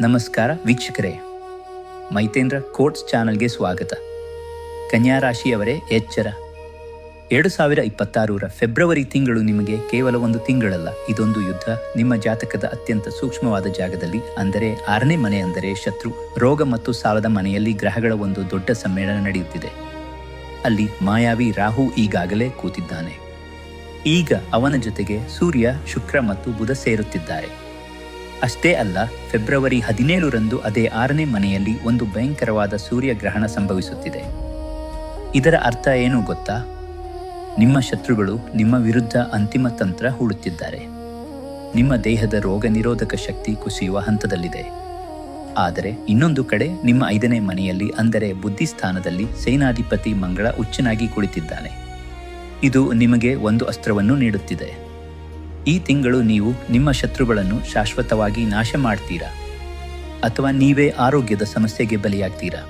ನಮಸ್ಕಾರ ವೀಕ್ಷಕರೇ. ಮೈತೇಂದ್ರ ಕೋಟ್ಸ್ ಚಾನಲ್ಗೆ ಸ್ವಾಗತ. ಕನ್ಯಾ ರಾಶಿಯವರೇ, ಎಚ್ಚರ. ಎರಡು ಸಾವಿರ ಇಪ್ಪತ್ತಾರರ ಫೆಬ್ರವರಿ ತಿಂಗಳು ನಿಮಗೆ ಕೇವಲ ಒಂದು ತಿಂಗಳಲ್ಲ, ಇದೊಂದು ಯುದ್ಧ. ನಿಮ್ಮ ಜಾತಕದ ಅತ್ಯಂತ ಸೂಕ್ಷ್ಮವಾದ ಜಾಗದಲ್ಲಿ, ಅಂದರೆ ಆರನೇ ಮನೆ ಅಂದರೆ ಶತ್ರು. ರೋಗ ಮತ್ತು ಸಾಲದ ಮನೆಯಲ್ಲಿ ಗ್ರಹಗಳ ಒಂದು ದೊಡ್ಡ ಸಮ್ಮೇಳನ ನಡೆಯುತ್ತಿದೆ. ಅಲ್ಲಿ ಮಾಯಾವಿ ರಾಹು ಈಗಾಗಲೇ ಕೂತಿದ್ದಾನೆ. ಈಗ ಅವನ ಜೊತೆಗೆ ಸೂರ್ಯ, ಶುಕ್ರ ಮತ್ತು ಬುಧ ಸೇರುತ್ತಿದ್ದಾರೆ. ಅಷ್ಟೇ ಅಲ್ಲ, ಫೆಬ್ರವರಿ ಹದಿನೇಳರಂದು ಅದೇ ಆರನೇ ಮನೆಯಲ್ಲಿ ಒಂದು ಭಯಂಕರವಾದ ಸೂರ್ಯಗ್ರಹಣ ಸಂಭವಿಸುತ್ತಿದೆ. ಇದರ ಅರ್ಥ ಏನು ಗೊತ್ತಾ? ನಿಮ್ಮ ಶತ್ರುಗಳು ನಿಮ್ಮ ವಿರುದ್ಧ ಅಂತಿಮ ತಂತ್ರ ಹೂಡುತ್ತಿದ್ದಾರೆ ನಿಮ್ಮ ದೇಹದ ರೋಗ ನಿರೋಧಕ ಶಕ್ತಿ ಕುಸಿಯುವ ಹಂತದಲ್ಲಿದೆ. ಆದರೆ ಇನ್ನೊಂದು ಕಡೆ ನಿಮ್ಮ ಐದನೇ ಮನೆಯಲ್ಲಿ, ಅಂದರೆ ಬುದ್ಧಿಸ್ಥಾನದಲ್ಲಿ, ಸೇನಾಧಿಪತಿ ಮಂಗಳ ಉಚ್ಚನಾಗಿ ಕುಳಿತಿದ್ದಾನೆ. ಇದು ನಿಮಗೆ ಒಂದು ಅಸ್ತ್ರವನ್ನು ನೀಡುತ್ತಿದೆ. ಈ ತಿಂಗಳು ನೀವು ನಿಮ್ಮ ಶತ್ರುಗಳನ್ನು ಶಾಶ್ವತವಾಗಿ ನಾಶ ಮಾಡ್ತೀರಾ ಅಥವಾ ನೀವೇ ಆರೋಗ್ಯದ ಸಮಸ್ಯೆಗೆ ಬಲಿಯಾಗ್ತೀರಾ?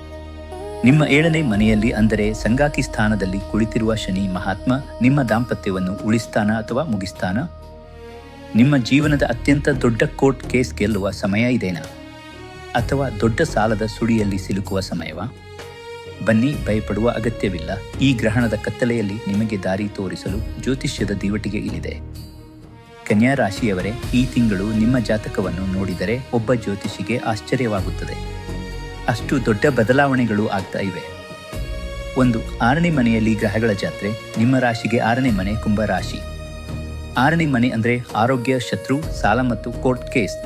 ನಿಮ್ಮ ಏಳನೇ ಮನೆಯಲ್ಲಿ ಅಂದರೆ ಸಂಗಾತಿ ಸ್ಥಾನದಲ್ಲಿ ಕುಳಿತಿರುವ ಶನಿ ಮಹಾತ್ಮ ನಿಮ್ಮ ದಾಂಪತ್ಯವನ್ನು ಉಳಿಸ್ತಾನ ಅಥವಾ ಮುಗಿಸ್ತಾನ? ನಿಮ್ಮ ಜೀವನದ ಅತ್ಯಂತ ದೊಡ್ಡ ಕೋರ್ಟ್ ಕೇಸ್ ಗೆಲ್ಲುವ ಸಮಯ ಇದೇನಾ? ಅಥವಾ ದೊಡ್ಡ ಸಾಲದ ಸುಳಿಯಲ್ಲಿ ಸಿಲುಕುವ ಸಮಯವಾ? ಬನ್ನಿ, ಭಯಪಡುವ ಅಗತ್ಯವಿಲ್ಲ. ಈ ಗ್ರಹಣದ ಕತ್ತಲೆಯಲ್ಲಿ ನಿಮಗೆ ದಾರಿ ತೋರಿಸಲು ಜ್ಯೋತಿಷ್ಯದ ದಿವಟಿಗೆ ಇಲ್ಲಿದೆ. ಕನ್ಯಾ ರಾಶಿಯವರೇ ಈ ತಿಂಗಳು ನಿಮ್ಮ ಜಾತಕವನ್ನು ನೋಡಿದರೆ ಒಬ್ಬ ಜ್ಯೋತಿಷಿಗೆ ಆಶ್ಚರ್ಯವಾಗುತ್ತದೆ. ಅಷ್ಟು ದೊಡ್ಡ ಬದಲಾವಣೆಗಳು ಆಗ್ತಾ ಇವೆ. ಒಂದು, ಆರನೇ ಮನೆಯಲ್ಲಿ ಗ್ರಹಗಳ ಜಾತ್ರೆ, ನಿಮ್ಮ ರಾಶಿಗೆ ಆರನೇ ಮನೆ ಕುಂಭ ರಾಶಿ. ಆರನೇ ಮನೆ ಅಂದ್ರೆ ಆರೋಗ್ಯ, ಶತ್ರು, ಸಾಲ ಮತ್ತು ಕೋರ್ಟ್ ಕೇಸ್.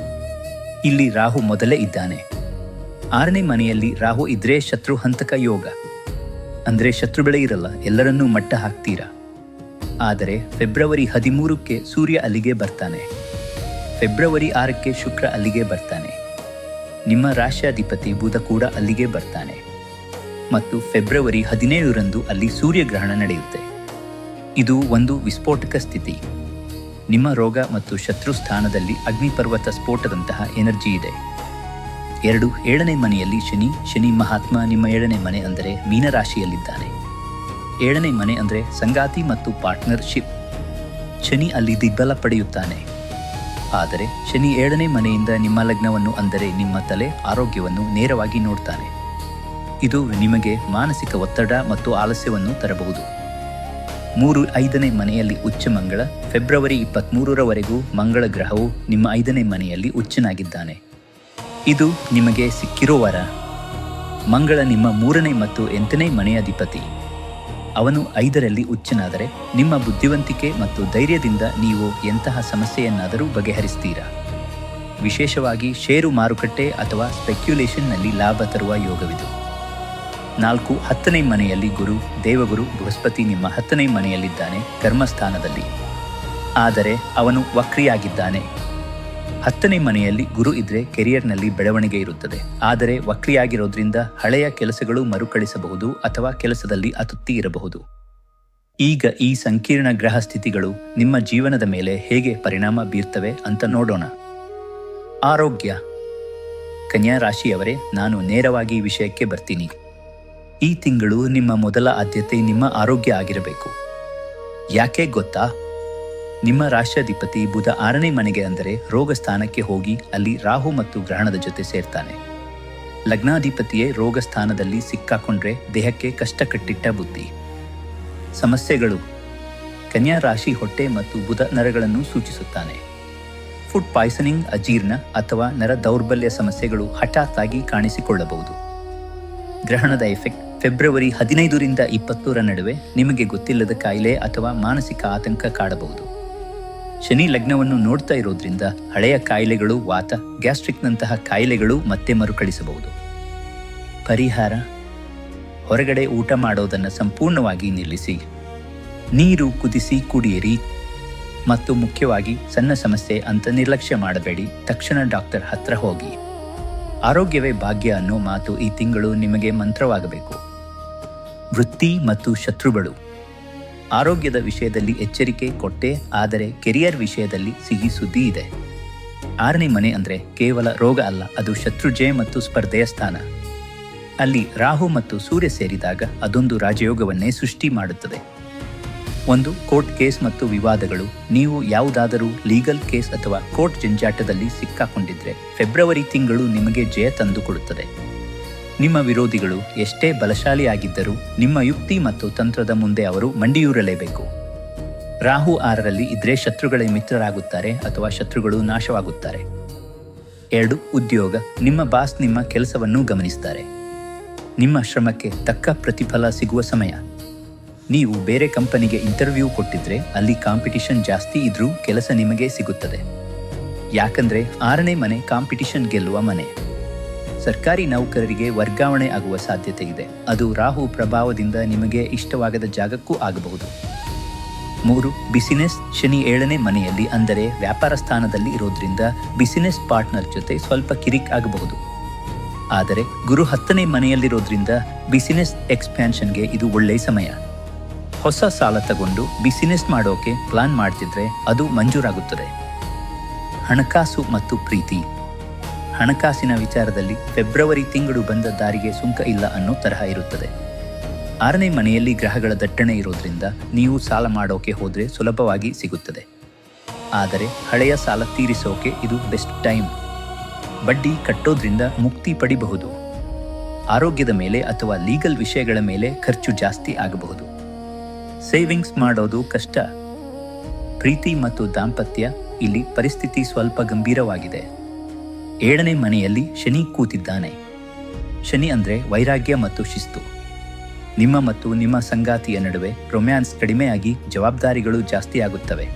ಇಲ್ಲಿ ರಾಹು ಮೊದಲೇ ಇದ್ದಾನೆ. ಆರನೇ ಮನೆಯಲ್ಲಿ ರಾಹು ಇದ್ರೆ ಶತ್ರು ಹಂತಕ ಯೋಗ. ಅಂದ್ರೆ ಬೆಳೆ ಇರಲ್ಲ, ಎಲ್ಲರನ್ನೂ ಮಟ್ಟ ಹಾಕ್ತೀರಾ? ಆದರೆ ಫೆಬ್ರವರಿ ಹದಿಮೂರಕ್ಕೆ ಸೂರ್ಯ ಅಲ್ಲಿಗೆ ಬರ್ತಾನೆ. ಫೆಬ್ರವರಿ ಆರಕ್ಕೆ ಶುಕ್ರ ಅಲ್ಲಿಗೆ ಬರ್ತಾನೆ. ನಿಮ್ಮ ರಾಶ್ಯಾಧಿಪತಿ ಬುಧ ಕೂಡ ಅಲ್ಲಿಗೆ ಬರ್ತಾನೆ. ಮತ್ತು ಫೆಬ್ರವರಿ ಹದಿನೇಳರಂದು ಅಲ್ಲಿ ಸೂರ್ಯಗ್ರಹಣ ನಡೆಯುತ್ತೆ. ಇದು ಒಂದು ವಿಸ್ಫೋಟಕ ಸ್ಥಿತಿ. ನಿಮ್ಮ ರೋಗ ಮತ್ತು ಶತ್ರು ಸ್ಥಾನದಲ್ಲಿ ಅಗ್ನಿಪರ್ವತ ಸ್ಫೋಟದಂತಹ ಎನರ್ಜಿ ಇದೆ. ಎರಡು, ಏಳನೇ ಮನೆಯಲ್ಲಿ ಶನಿ ಶನಿ ಮಹಾತ್ಮ ನಿಮ್ಮ ಏಳನೇ ಮನೆ ಅಂದರೆ ಮೀನರಾಶಿಯಲ್ಲಿದ್ದಾನೆ. ಏಳನೇ ಮನೆ ಅಂದರೆ ಸಂಗಾತಿ ಮತ್ತು ಪಾರ್ಟ್ನರ್ಶಿಪ್. ಶನಿ ಅಲ್ಲಿ ದಿಗ್ಬಲ ಪಡೆಯುತ್ತಾನೆ. ಆದರೆ ಶನಿ ಏಳನೇ ಮನೆಯಿಂದ ನಿಮ್ಮ ಲಗ್ನವನ್ನು ಅಂದರೆ ನಿಮ್ಮ ತಲೆ ಆರೋಗ್ಯವನ್ನು ನೇರವಾಗಿ ನೋಡ್ತಾನೆ. ಇದು ನಿಮಗೆ ಮಾನಸಿಕ ಒತ್ತಡ ಮತ್ತು ಆಲಸ್ಯವನ್ನು ತರಬಹುದು. ಮೂರು ಐದನೇ ಮನೆಯಲ್ಲಿ ಉಚ್ಚ ಮಂಗಳ, ಫೆಬ್ರವರಿ ಇಪ್ಪತ್ತ್ಮೂರರವರೆಗೂ ಮಂಗಳ ಗ್ರಹವು ನಿಮ್ಮ ಐದನೇ ಮನೆಯಲ್ಲಿ ಉಚ್ಚನಾಗಿದ್ದಾನೆ. ಇದು ನಿಮಗೆ ಸಿಕ್ಕಿರೋ ವರ. ಮಂಗಳ ನಿಮ್ಮ ಮೂರನೇ ಮತ್ತು ಎಂಟನೇ ಮನೆಯ ಅಧಿಪತಿ. ಅವನು ಐದರಲ್ಲಿ ಉಚ್ಚನಾದರೆ ನಿಮ್ಮ ಬುದ್ಧಿವಂತಿಕೆ ಮತ್ತು ಧೈರ್ಯದಿಂದ ನೀವು ಎಂತಹ ಸಮಸ್ಯೆಯನ್ನಾದರೂ ಬಗೆಹರಿಸ್ತೀರಾ? ವಿಶೇಷವಾಗಿ ಷೇರು ಮಾರುಕಟ್ಟೆ ಅಥವಾ ಸ್ಪೆಕ್ಯುಲೇಷನ್ನಲ್ಲಿ ಲಾಭ ತರುವ ಯೋಗವಿದು. ನಾಲ್ಕು, ಹತ್ತನೇ ಮನೆಯಲ್ಲಿ ಗುರು, ದೇವಗುರು, ಬೃಹಸ್ಪತಿ ನಿಮ್ಮ ಹತ್ತನೇ ಮನೆಯಲ್ಲಿದ್ದಾನೆ, ಕರ್ಮಸ್ಥಾನದಲ್ಲಿ. ಆದರೆ ಅವನು ವಕ್ರಿಯಾಗಿದ್ದಾನೆ. ಹತ್ತನೇ ಮನೆಯಲ್ಲಿ ಗುರು ಇದ್ರೆ ಕೆರಿಯರ್ನಲ್ಲಿ ಬೆಳವಣಿಗೆ ಇರುತ್ತದೆ. ಆದರೆ ವಕ್ರಿಯಾಗಿರೋದ್ರಿಂದ ಹಳೆಯ ಕೆಲಸಗಳು ಮರುಕಳಿಸಬಹುದು ಅಥವಾ ಕೆಲಸದಲ್ಲಿ ಅತೃಪ್ತಿ ಇರಬಹುದು. ಈಗ ಈ ಸಂಕೀರ್ಣ ಗ್ರಹ ಸ್ಥಿತಿಗಳು ನಿಮ್ಮ ಜೀವನದ ಮೇಲೆ ಹೇಗೆ ಪರಿಣಾಮ ಬೀರ್ತವೆ ಅಂತ ನೋಡೋಣ. ಆರೋಗ್ಯ. ಕನ್ಯಾ ರಾಶಿಯವರೇ, ನಾನು ನೇರವಾಗಿ ವಿಷಯಕ್ಕೆ ಬರ್ತೀನಿ. ಈ ತಿಂಗಳು ನಿಮ್ಮ ಮೊದಲ ಆದ್ಯತೆ ನಿಮ್ಮ ಆರೋಗ್ಯ ಆಗಿರಬೇಕು. ಯಾಕೆ ಗೊತ್ತಾ? ನಿಮ್ಮ ರಾಷ್ಟ್ರಾಧಿಪತಿ ಬುಧ ಆರನೇ ಮನೆಗೆ ಅಂದರೆ ರೋಗ ಸ್ಥಾನಕ್ಕೆ ಹೋಗಿ ಅಲ್ಲಿ ರಾಹು ಮತ್ತು ಗ್ರಹಣದ ಜೊತೆ ಸೇರ್ತಾನೆ. ಲಗ್ನಾಧಿಪತಿಯೇ ರೋಗ ಸ್ಥಾನದಲ್ಲಿ ಸಿಕ್ಕಾಕೊಂಡ್ರೆ ದೇಹಕ್ಕೆ ಕಷ್ಟ ಕಟ್ಟಿಟ್ಟ ಬುದ್ಧಿ. ಸಮಸ್ಯೆಗಳು. ಕನ್ಯಾ ರಾಶಿ ಹೊಟ್ಟೆ ಮತ್ತು ಬುಧ ನರಗಳನ್ನು ಸೂಚಿಸುತ್ತಾನೆ. ಫುಡ್ ಪಾಯ್ಸನಿಂಗ್, ಅಜೀರ್ಣ ಅಥವಾ ನರ ದೌರ್ಬಲ್ಯ ಸಮಸ್ಯೆಗಳು ಹಠಾತ್ ಕಾಣಿಸಿಕೊಳ್ಳಬಹುದು. ಗ್ರಹಣದ ಎಫೆಕ್ಟ್. ಫೆಬ್ರವರಿ ಹದಿನೈದರಿಂದ ಇಪ್ಪತ್ತೂರ ನಡುವೆ ನಿಮಗೆ ಗೊತ್ತಿಲ್ಲದ ಕಾಯಿಲೆ ಅಥವಾ ಮಾನಸಿಕ ಆತಂಕ ಕಾಡಬಹುದು. ಶನಿ ಲಗ್ನವನ್ನು ನೋಡ್ತಾ ಇರೋದ್ರಿಂದ ಹಳೆಯ ಕಾಯಿಲೆಗಳು, ವಾತ, ಗ್ಯಾಸ್ಟ್ರಿಕ್ನಂತಹ ಕಾಯಿಲೆಗಳು ಮತ್ತೆ ಮರುಕಳಿಸಬಹುದು. ಪರಿಹಾರ? ಹೊರಗಡೆ ಊಟ ಮಾಡೋದನ್ನು ಸಂಪೂರ್ಣವಾಗಿ ನಿಲ್ಲಿಸಿ. ನೀರು ಕುದಿಸಿ ಕುಡಿಯಿರಿ. ಮತ್ತು ಮುಖ್ಯವಾಗಿ ಸಣ್ಣ ಸಮಸ್ಯೆ ಅಂತ ನಿರ್ಲಕ್ಷ್ಯ ಮಾಡಬೇಡಿ. ತಕ್ಷಣ ಡಾಕ್ಟರ್ ಹತ್ರ ಹೋಗಿ. ಆರೋಗ್ಯವೇ ಭಾಗ್ಯ ಅನ್ನೋ ಮಾತು ಈ ತಿಂಗಳು ನಿಮಗೆ ಮಂತ್ರವಾಗಬೇಕು. ವೃತ್ತಿ ಮತ್ತು ಶತ್ರುಗಳು. ಆರೋಗ್ಯದ ವಿಷಯದಲ್ಲಿ ಎಚ್ಚರಿಕೆ ಕೊಟ್ಟೆ, ಆದರೆ ಕೆರಿಯರ್ ವಿಷಯದಲ್ಲಿ ಸಿಹಿ ಸುದ್ದಿ ಇದೆ. ಆರನೇ ಮನೆ ಅಂದರೆ ಕೇವಲ ರೋಗ ಅಲ್ಲ, ಅದು ಶತ್ರುಜಯ ಮತ್ತು ಸ್ಪರ್ಧೆಯ ಸ್ಥಾನ. ಅಲ್ಲಿ ರಾಹು ಮತ್ತು ಸೂರ್ಯ ಸೇರಿದಾಗ ಅದೊಂದು ರಾಜಯೋಗವನ್ನೇ ಸೃಷ್ಟಿ ಮಾಡುತ್ತದೆ. ಒಂದು ಕೋರ್ಟ್ ಕೇಸ್ ಮತ್ತು ವಿವಾದಗಳು, ನೀವು ಯಾವುದಾದರೂ ಲೀಗಲ್ ಕೇಸ್ ಅಥವಾ ಕೋರ್ಟ್ ಜಂಜಾಟದಲ್ಲಿ ಸಿಕ್ಕಾಕೊಂಡಿದ್ರೆ, ಫೆಬ್ರವರಿ ತಿಂಗಳು ನಿಮಗೆ ಜಯ ತಂದುಕೊಡುತ್ತದೆ. ನಿಮ್ಮ ವಿರೋಧಿಗಳು ಎಷ್ಟೇ ಬಲಶಾಲಿಯಾಗಿದ್ದರೂ ನಿಮ್ಮ ಯುಕ್ತಿ ಮತ್ತು ತಂತ್ರದ ಮುಂದೆ ಅವರು ಮಂಡಿಯೂರಲೇಬೇಕು. ರಾಹು ಆರರಲ್ಲಿ ಇದ್ರೆ ಶತ್ರುಗಳೇ ಮಿತ್ರರಾಗುತ್ತಾರೆ ಅಥವಾ ಶತ್ರುಗಳು ನಾಶವಾಗುತ್ತಾರೆ. ಎರಡು, ಉದ್ಯೋಗ. ನಿಮ್ಮ ಬಾಸ್ ನಿಮ್ಮ ಕೆಲಸವನ್ನು ಗಮನಿಸುತ್ತಾರೆ ನಿಮ್ಮ ಶ್ರಮಕ್ಕೆ ತಕ್ಕ ಪ್ರತಿಫಲ ಸಿಗುವ ಸಮಯ. ನೀವು ಬೇರೆ ಕಂಪನಿಗೆ ಇಂಟರ್ವ್ಯೂ ಕೊಟ್ಟಿದ್ರೆ ಅಲ್ಲಿ ಕಾಂಪಿಟಿಷನ್ ಜಾಸ್ತಿ ಇದ್ರೂ ಕೆಲಸ ನಿಮಗೆ ಸಿಗುತ್ತದೆ. ಯಾಕಂದ್ರೆ ಆರನೇ ಮನೆ ಕಾಂಪಿಟಿಷನ್ ಗೆಲ್ಲುವ ಮನೆ. ಸರ್ಕಾರಿ ನೌಕರರಿಗೆ ವರ್ಗಾವಣೆ ಆಗುವ ಸಾಧ್ಯತೆ ಇದೆ. ಅದು ರಾಹು ಪ್ರಭಾವದಿಂದ ನಿಮಗೆ ಇಷ್ಟವಾಗದ ಜಾಗಕ್ಕೂ ಆಗಬಹುದು. ಮೂರು, ಬಿಸಿನೆಸ್ ಶನಿ ಏಳನೇ ಮನೆಯಲ್ಲಿ ಅಂದರೆ ವ್ಯಾಪಾರ ಸ್ಥಾನದಲ್ಲಿ ಇರೋದ್ರಿಂದ ಬಿಸಿನೆಸ್ ಪಾರ್ಟ್ನರ್ ಜೊತೆ ಸ್ವಲ್ಪ ಕಿರಿಕ್ ಆಗಬಹುದು. ಆದರೆ ಗುರು ಹತ್ತನೇ ಮನೆಯಲ್ಲಿರೋದ್ರಿಂದ ಬಿಸಿನೆಸ್ ಎಕ್ಸ್ಪ್ಯಾನ್ಷನ್ಗೆ ಇದು ಒಳ್ಳೆಯ ಸಮಯ. ಹೊಸ ಸಾಲ ತಗೊಂಡು ಬಿಸಿನೆಸ್ ಮಾಡೋಕೆ ಪ್ಲಾನ್ ಮಾಡ್ತಿದ್ರೆ ಅದು ಮಂಜೂರಾಗುತ್ತದೆ. ಹಣಕಾಸು ಮತ್ತು ಪ್ರೀತಿ. ಹಣಕಾಸಿನ ವಿಚಾರದಲ್ಲಿ ಫೆಬ್ರವರಿ ತಿಂಗಳು ಬಂದ ದಾರಿಗೆ ಸುಂಕ ಇಲ್ಲ ಅನ್ನೋ ತರಹ ಇರುತ್ತದೆ. ಆರನೇ ಮನೆಯಲ್ಲಿ ಗ್ರಹಗಳ ದಟ್ಟಣೆ ಇರೋದ್ರಿಂದ ನೀವು ಸಾಲ ಮಾಡೋಕೆ ಹೋದರೆ ಸುಲಭವಾಗಿ ಸಿಗುತ್ತದೆ. ಆದರೆ ಹಳೆಯ ಸಾಲ ತೀರಿಸೋಕೆ ಇದು ಬೆಸ್ಟ್ ಟೈಮ್. ಬಡ್ಡಿ ಕಟ್ಟೋದ್ರಿಂದ ಮುಕ್ತಿ ಪಡಿಬಹುದು. ಆರೋಗ್ಯದ ಮೇಲೆ ಅಥವಾ ಲೀಗಲ್ ವಿಷಯಗಳ ಮೇಲೆ ಖರ್ಚು ಜಾಸ್ತಿ ಆಗಬಹುದು. ಸೇವಿಂಗ್ಸ್ ಮಾಡೋದು ಕಷ್ಟ. ಪ್ರೀತಿ ಮತ್ತು ದಾಂಪತ್ಯ ಇಲ್ಲಿ ಪರಿಸ್ಥಿತಿ ಸ್ವಲ್ಪ ಗಂಭೀರವಾಗಿದೆ. ಏಳನೇ ಮನೆಯಲ್ಲಿ ಶನಿ ಕೂತಿದ್ದಾನೆ. ಶನಿ ಅಂದರೆ ವೈರಾಗ್ಯ ಮತ್ತು ಶಿಸ್ತು. ನಿಮ್ಮ ಮತ್ತು ನಿಮ್ಮ ಸಂಗಾತಿಯ ನಡುವೆ ರೊಮ್ಯಾನ್ಸ್ ಕಡಿಮೆಯಾಗಿ ಜವಾಬ್ದಾರಿಗಳು ಜಾಸ್ತಿ ಆಗುತ್ತವೆ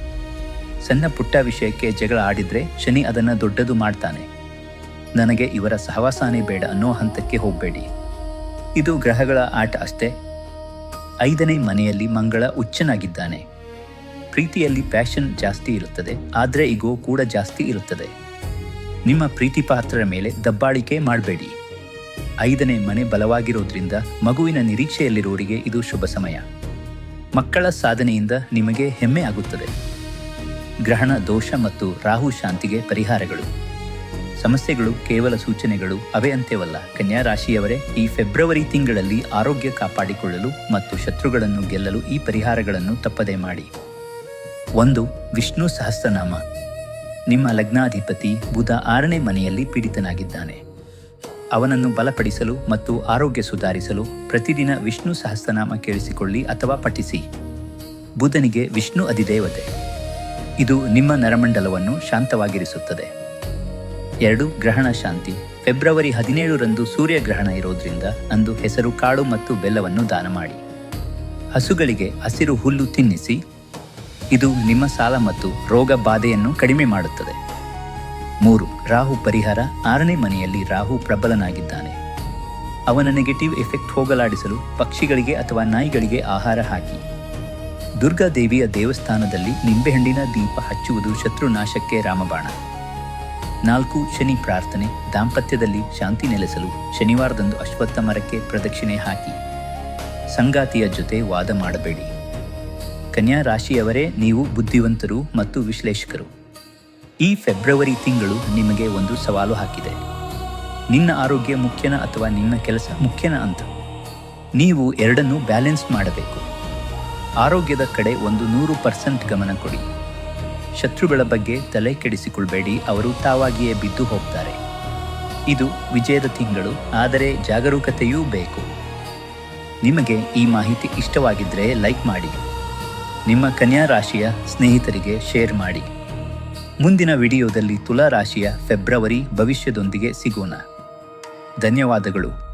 ಸಣ್ಣ ಪುಟ್ಟ ವಿಷಯಕ್ಕೆ ಜಗಳ ಆಡಿದರೆ ಶನಿ ಅದನ್ನು ದೊಡ್ಡದು ಮಾಡ್ತಾನೆ. ನನಗೆ ಇವರ ಸಹವಾಸಾನೇ ಬೇಡ ಅನ್ನೋ ಹಂತಕ್ಕೆ ಹೋಗಬೇಡಿ. ಇದು ಗ್ರಹಗಳ ಆಟ ಅಷ್ಟೇ. ಐದನೇ ಮನೆಯಲ್ಲಿ ಮಂಗಳ ಉಚ್ಚನಾಗಿದ್ದಾನೆ ಪ್ರೀತಿಯಲ್ಲಿ ಪ್ಯಾಷನ್ ಜಾಸ್ತಿ ಇರುತ್ತದೆ, ಆದರೆ ಈಗೋ ಕೂಡ ಜಾಸ್ತಿ ಇರುತ್ತದೆ. ನಿಮ್ಮ ಪ್ರೀತಿ ಪಾತ್ರರ ಮೇಲೆ ದಬ್ಬಾಳಿಕೆ ಮಾಡಬೇಡಿ. ಐದನೇ ಮನೆ ಬಲವಾಗಿರೋದ್ರಿಂದ ಮಗುವಿನ ನಿರೀಕ್ಷೆಯಲ್ಲಿರುವವರಿಗೆ ಇದು ಶುಭ ಸಮಯ. ಮಕ್ಕಳ ಸಾಧನೆಯಿಂದ ನಿಮಗೆ ಹೆಮ್ಮೆ ಆಗುತ್ತದೆ. ಗ್ರಹಣ, ದೋಷ ಮತ್ತು ರಾಹು ಶಾಂತಿಗೆ ಪರಿಹಾರಗಳು. ಸಮಸ್ಯೆಗಳು, ಕೇವಲ ಸೂಚನೆಗಳು, ಅವೇ ಅಂತ್ಯವಲ್ಲ. ಕನ್ಯಾ ರಾಶಿಯವರೇ, ಈ ಫೆಬ್ರವರಿ ತಿಂಗಳಲ್ಲಿ ಆರೋಗ್ಯ ಕಾಪಾಡಿಕೊಳ್ಳಲು ಮತ್ತು ಶತ್ರುಗಳನ್ನು ಗೆಲ್ಲಲು ಈ ಪರಿಹಾರಗಳನ್ನು ತಪ್ಪದೆ ಮಾಡಿ. ಒಂದು, ವಿಷ್ಣು ಸಹಸ್ರನಾಮ. ನಿಮ್ಮ ಲಗ್ನಾಧಿಪತಿ ಬುಧ ಆರನೇ ಮನೆಯಲ್ಲಿ ಪೀಡಿತನಾಗಿದ್ದಾನೆ. ಅವನನ್ನು ಬಲಪಡಿಸಲು ಮತ್ತು ಆರೋಗ್ಯ ಸುಧಾರಿಸಲು ಪ್ರತಿದಿನ ವಿಷ್ಣು ಸಹಸ್ರನಾಮ ಕೇಳಿಸಿಕೊಳ್ಳಿ ಅಥವಾ ಪಠಿಸಿ. ಬುಧನಿಗೆ ವಿಷ್ಣು ಅಧಿದೇವತೆ. ಇದು ನಿಮ್ಮ ನರಮಂಡಲವನ್ನು ಶಾಂತವಾಗಿರಿಸುತ್ತದೆ. ಎರಡು, ಗ್ರಹಣ ಶಾಂತಿ. ಫೆಬ್ರವರಿ ಹದಿನೇಳರಂದು ಸೂರ್ಯಗ್ರಹಣ ಇರೋದ್ರಿಂದ ಅಂದು ಹೆಸರು ಕಾಳು ಮತ್ತು ಬೆಲ್ಲವನ್ನು ದಾನ ಮಾಡಿ. ಹಸುಗಳಿಗೆ ಹಸಿರು ಹುಲ್ಲು ತಿನ್ನಿಸಿ ಇದು ನಿಮ್ಮ ಸಾಲ ಮತ್ತು ರೋಗ ಬಾಧೆಯನ್ನು ಕಡಿಮೆ ಮಾಡುತ್ತದೆ. ಮೂರು, ರಾಹು ಪರಿಹಾರ. ಆರನೇ ಮನೆಯಲ್ಲಿ ರಾಹು ಪ್ರಬಲನಾಗಿದ್ದಾನೆ. ಅವನ ನೆಗೆಟಿವ್ ಎಫೆಕ್ಟ್ ಹೋಗಲಾಡಿಸಲು ಪಕ್ಷಿಗಳಿಗೆ ಅಥವಾ ನಾಯಿಗಳಿಗೆ ಆಹಾರ ಹಾಕಿ. ದುರ್ಗಾದೇವಿಯ ದೇವಸ್ಥಾನದಲ್ಲಿ ನಿಂಬೆಹಣ್ಣಿನ ದೀಪ ಹಚ್ಚುವುದು ಶತ್ರುನಾಶಕ್ಕೆ ರಾಮಬಾಣ. ನಾಲ್ಕು, ಶನಿ ಪ್ರಾರ್ಥನೆ. ದಾಂಪತ್ಯದಲ್ಲಿ ಶಾಂತಿ ನೆಲೆಸಲು ಶನಿವಾರದಂದು ಅಶ್ವತ್ಥ ಮರಕ್ಕೆ ಪ್ರದಕ್ಷಿಣೆ ಹಾಕಿ. ಸಂಗಾತಿಯ ಜೊತೆ ವಾದ ಮಾಡಬೇಡಿ. ಕನ್ಯಾ ರಾಶಿಯವರೇ, ನೀವು ಬುದ್ಧಿವಂತರು ಮತ್ತು ವಿಶ್ಲೇಷಕರು. ಈ ಫೆಬ್ರವರಿ ತಿಂಗಳು ನಿಮಗೆ ಒಂದು ಸವಾಲು ಹಾಕಿದೆ. ನಿನ್ನ ಆರೋಗ್ಯ ಮುಖ್ಯನ ಅಥವಾ ನಿನ್ನ ಕೆಲಸ ಮುಖ್ಯನ ಅಂತ. ನೀವು ಎರಡನ್ನೂ ಬ್ಯಾಲೆನ್ಸ್ ಮಾಡಬೇಕು. ಆರೋಗ್ಯದ ಕಡೆ ಒಂದು ನೂರು ಪರ್ಸೆಂಟ್ ಗಮನ ಕೊಡಿ. ಶತ್ರುಗಳ ಬಗ್ಗೆ ತಲೆ ಕೆಡಿಸಿಕೊಳ್ಬೇಡಿ, ಅವರು ತಾವಾಗಿಯೇ ಬಿದ್ದು ಹೋಗ್ತಾರೆ. ಇದು ವಿಜಯದ ತಿಂಗಳು, ಆದರೆ ಜಾಗರೂಕತೆಯೂ ಬೇಕು. ನಿಮಗೆ ಈ ಮಾಹಿತಿ ಇಷ್ಟವಾಗಿದ್ದರೆ ಲೈಕ್ ಮಾಡಿ. ನಿಮ್ಮ ಕನ್ಯಾ ರಾಶಿಯ ಸ್ನೇಹಿತರಿಗೆ ಶೇರ್ ಮಾಡಿ. ಮುಂದಿನ ವಿಡಿಯೋದಲ್ಲಿ ತುಲಾ ರಾಶಿಯ ಫೆಬ್ರವರಿ ಭವಿಷ್ಯದೊಂದಿಗೆ ಸಿಗೋಣ. ಧನ್ಯವಾದಗಳು.